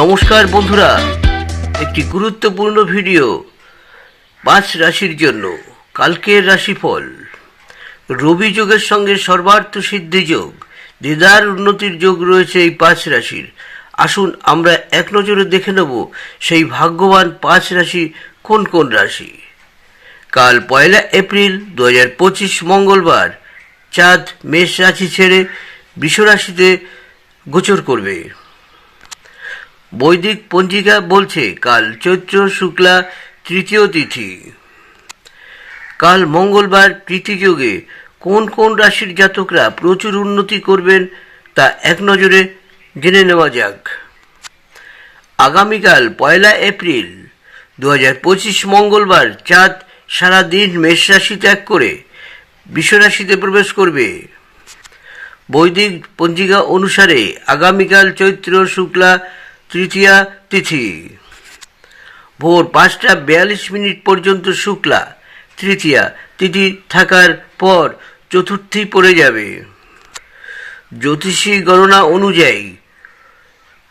নমস্কার বন্ধুরা, একটি গুরুত্বপূর্ণ ভিডিও পাঁচ রাশির জন্য, কালকের রাশিফল। রবি যোগের সঙ্গে সর্বার্থ সিদ্ধি যোগ দিদার উন্নতির যোগ রয়েছে এই পাঁচ রাশির। আসুন আমরা এক নজরে দেখে নেব সেই ভাগ্যবান পাঁচ রাশি কোন কোন রাশি। কাল পয়লা এপ্রিল দু হাজার পঁচিশ মঙ্গলবার, চাঁদ মেষ রাশি ছেড়ে বৃষরাশিতে গোচর করবে। বৈদিক পঞ্জিকা বলছে, কাল চৈত্র শুক্লা তৃতীয় তিথি। কাল মঙ্গলবার প্রীতিযোগে কোন কোন রাশির জাতকরা প্রচুর উন্নতি করবেন তা এক নজরে জেনে নেওয়া যাক। আগামীকাল পয়লা এপ্রিল দু মঙ্গলবার চাঁদ সারাদিন মেষ রাশি ত্যাগ করে বিশ্বরাশিতে প্রবেশ করবে। বৈদিক পঞ্জিকা অনুসারে আগামীকাল চৈত্র শুক্লা তৃতীয়া তিথি। ভোর পাঁচটা বিয়াল্লিশ মিনিট পর্যন্ত শুক্লা তৃতীয়া তিথি থাকার পর চতুর্থী পড়ে যাবে। জ্যোতিষী গণনা অনুযায়ী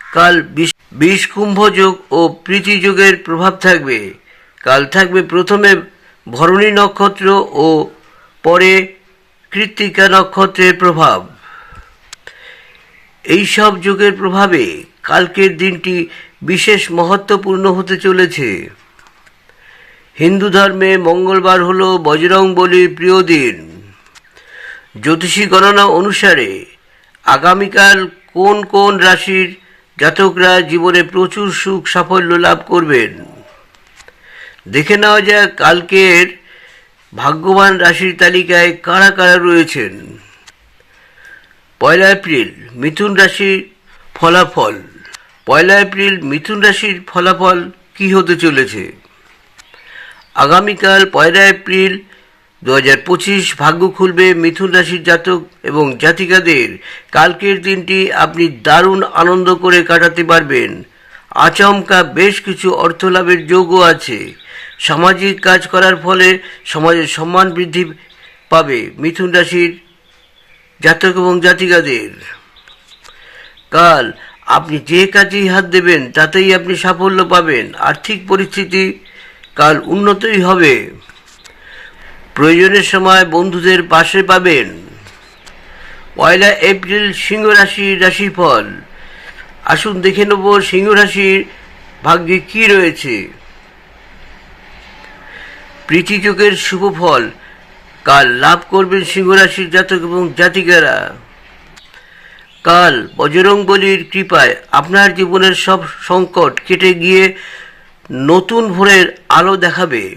কাল বিষ কুম্ভ যোগ ও প্রীতি যোগের প্রভাব থাকবে। কাল থাকবে প্রথমে ভরণী নক্ষত্র ও পরে কৃত্তিকা নক্ষত্রের প্রভাব। এই সব যোগের প্রভাবে কালকের দিনটি বিশেষ মহত্বপূর্ণ হতে চলেছে। হিন্দু ধর্মে মঙ্গলবার হল বজরং বলির প্রিয় দিন। জ্যোতিষী গণনা অনুসারে আগামীকাল কোন কোন রাশির জাতকরা জীবনে প্রচুর সুখ সাফল্য লাভ করবেন? দেখে নেওয়া যাক কালকের ভাগ্যবান রাশির তালিকায় কারা কারা রয়েছেন। পয়লা এপ্রিল, মিথুন রাশির ফলাফল। পয়লা এপ্রিল মিথুন রাশির ফলাফল কি হতে চলেছে? আগামীকাল পয়লা এপ্রিল দু হাজার পঁচিশ ভাগ্য খুলবে মিথুন রাশির জাতক এবং জাতিকাদের। কালকের দিনটি আপনি দারুণ আনন্দ করে কাটাতে পারবেন। আচমকা বেশ কিছু অর্থ লাভের যোগও আছে। সামাজিক কাজ করার ফলে সমাজের সম্মান বৃদ্ধি পাবে মিথুন রাশির জাতক এবং জাতিকাদের। কাল আপনি যে কাজেই হাত দেবেন, তাতেই আপনি সাফল্য পাবেন। আর্থিক পরিস্থিতি কাল উন্নতই হবে। প্রয়োজনের সময় বন্ধুদের পাশে পাবেন। পয়লা এপ্রিল সিংহ রাশির রাশিফল। আসুন দেখে নেব সিংহ রাশির ভাগ্যে কি রয়েছে। প্রীতিযোগের শুভ ফল। কাল লাভ করবেন সিংহ রাশির জাতক এবং জাতিকারা। কাল বজরং বলির কৃপায় আপনার জীবনের সব সংকট কেটে গিয়ে নতুন ভোরের আলো দেখাবে।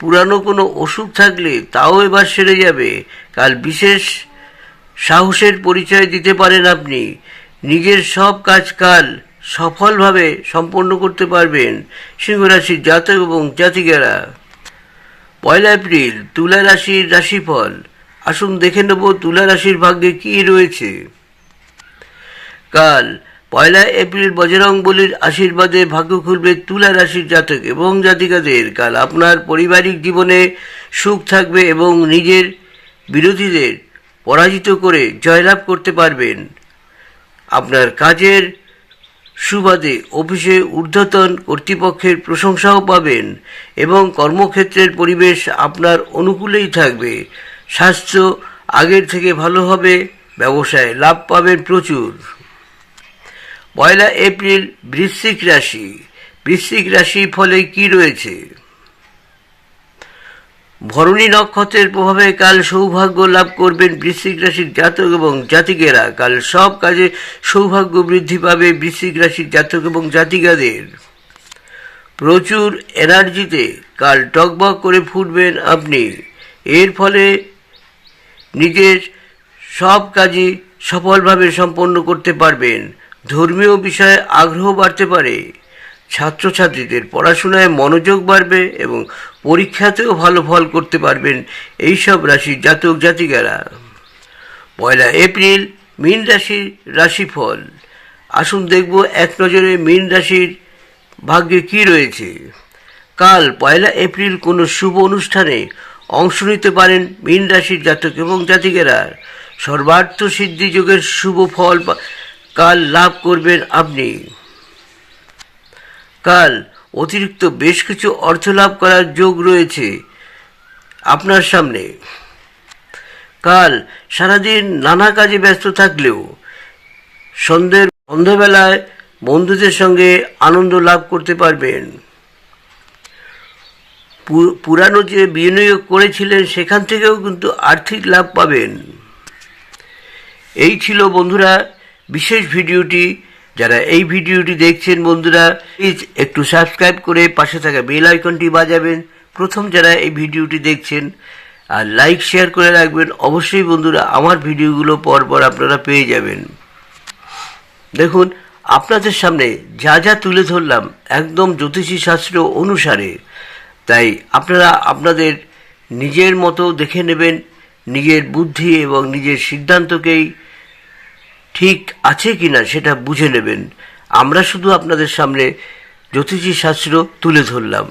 পুরানো কোনো অসুখ থাকলে তাও এবার সেরে যাবে। কাল বিশেষ সাহসের পরিচয় দিতে পারেন আপনি। নিজের সব কাজ কাল সফলভাবে সম্পন্ন করতে পারবেন সিংহরাশির জাতক এবং জাতিকারা। পয়লা এপ্রিল তুলা রাশির রাশিফল। আসুন দেখে নেব তুলা রাশির ভাগ্যে কি রয়েছে। কাল পয়লা এপ্রিল বজরং বলির আশীর্বাদে ভাগ্য খুলবে তুলা রাশির জাতক এবং জাতিকাদের। কাল আপনার পারিবারিক জীবনে সুখ থাকবে এবং নিজের বিরোধীদের পরাজিত করে জয়লাভ করতে পারবেন। আপনার কাজের সুবাদে অফিসে ঊর্ধ্বতন কর্তৃপক্ষের প্রশংসাও পাবেন এবং কর্মক্ষেত্রের পরিবেশ আপনার অনুকূলেই থাকবে। স্বাস্থ্য আগের থেকে ভালো হবে, ব্যবসায় লাভ পাবেন প্রচুর। পয়লা এপ্রিল বৃশ্চিক রাশি। বৃশ্চিক রাশির ফলে কি রয়েছে? ভরণী নক্ষত্রের প্রভাবে কাল সৌভাগ্য লাভ করবেন বৃশ্চিক রাশির জাতক এবং জাতিকেরা। কাল সব কাজে সৌভাগ্য বৃদ্ধি পাবে বৃশ্চিক রাশির জাতক এবং জাতিকাদের। প্রচুর এনার্জিতে কাল টকবক করে ফুটবেন আপনি। এর ফলে নিজের সব কাজই সফলভাবে সম্পন্ন করতে পারবেন। ধর্মীয় বিষয়ে আগ্রহ বাড়তে পারে। ছাত্রছাত্রীদের পড়াশোনায় মনোযোগ বাড়বে এবং পরীক্ষাতেও ভালো ফল করতে পারবেন এইসব রাশির জাতক জাতিকারা। পয়লা এপ্রিল, মীন রাশির রাশিফল। আসুন দেখব এক নজরে মীন রাশির ভাগ্যে কি রয়েছে। কাল পয়লা এপ্রিল কোনো শুভ অনুষ্ঠানে অংশ নিতে পারেন মীন রাশির জাতক এবং জাতিকেরা। সর্বার্থ সিদ্ধি যোগের শুভ ফল কাল লাভ করবেন আপনি। কাল, অতিরিক্ত বেশ কিছু অর্থ লাভ করার যোগ রয়েছে আপনার সামনে। কাল, সারাদিন নানা কাজে ব্যস্ত থাকলেও সন্ধ্যের, সন্ধ্যাবেলায় বন্ধুদের সঙ্গে আনন্দ লাভ করতে পারবেন। পুরানো যে বিনিয়োগ করেছিলেন, সেখান থেকেও কিন্তু আর্থিক লাভ পাবেন। এই ছিল বন্ধুরা বিশেষ ভিডিওটি। যারা এই ভিডিওটি দেখছেন বন্ধুরা প্লিজ একটু সাবস্ক্রাইব করে পাশে থাকা বেল আইকনটি বাজাবেন। প্রথম যারা এই ভিডিওটি দেখছেন, আর লাইক শেয়ার করে রাখবেন, অবশ্যই বন্ধুরা আমার ভিডিওগুলো পরপর আপনারা পেয়ে যাবেন। দেখুন, আপনাদের সামনে যা যা তুলে ধরলাম, একদম জ্যোতিষী শাস্ত্র অনুসারে। তাই আপনারা আপনাদের নিজের মতো দেখে নেবেন নিজের বুদ্ধি এবং নিজের সিদ্ধান্তকেই ঠিক আছে কিনা সেটা বুঝে নেবেন। আমরা শুধু আপনাদের সামনে জ্যোতিষী শাস্ত্র তুলে ধরলাম।